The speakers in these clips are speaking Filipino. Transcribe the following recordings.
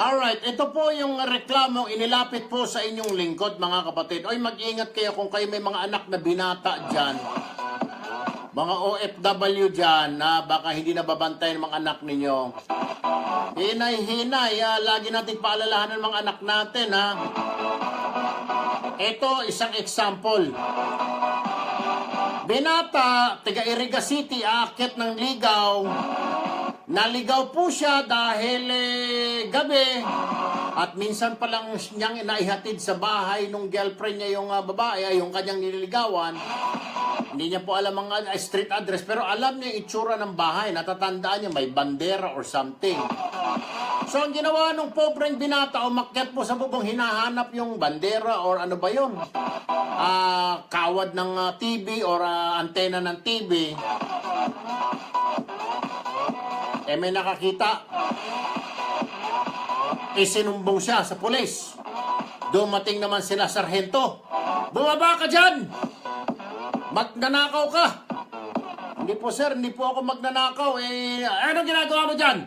Alright, ito po yung reklamo inilapit po sa inyong lingkod mga kapatid. Oy, mag-ingat kayo kung kayo may mga anak na binata dyan. Mga OFW dyan na baka hindi nababantay ng mga anak ninyo. Hinay-hinay, ah, lagi natin paalalahan ng mga anak natin ha. Ito, isang example. Binata, taga Iriga City, aakyat ng ligaw. Naligaw po siya dahil eh, gabi at minsan pa lang niyang inaihatid sa bahay nung girlfriend niya yung ah, babae, yung kanyang nililigawan. Hindi niya po alam ang ah, street address pero alam niya itsura ng bahay. Natatandaan niya may bandera or something. So ang ginawa nung pobreng binata, umakyat po sa bubong, hinahanap yung bandera or ano ba yun? Ah, kawad ng ah, TV or ah, antena ng TV. Eh may nakakita. Isinumbong siya sa pulis. Dumating naman sila sarhento. Bumaba ka dyan! Magnanakaw ka! Hindi po sir, hindi po ako magnanakaw. Eh, ano ginagawa mo dyan?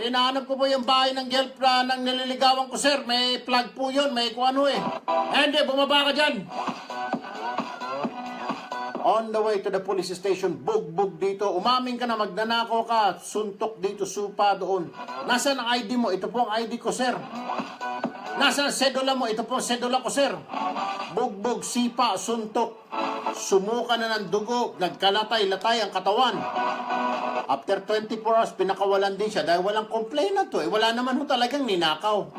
Eh, nahanap ko po yung bahay ng girlfriend ng nililigawan ko, sir. May plug po yun, may kung ano eh. Eh, hindi, bumaba ka dyan. On the way to the police station, bugbog dito. Umaming ka na, magnanakaw ka. Suntok dito, supa doon. Nasaan ang ID mo? Ito po ang ID ko, sir. Nasaan ang sedula mo? Ito po ang sedula ko, sir. Bugbog, sipa, suntok. Sumuka na ng dugo. Nagkalatay-latay ang katawan. After 24 hours, pinakawalan din siya dahil walang complainant to. Eh, wala naman ho talagang ninakaw.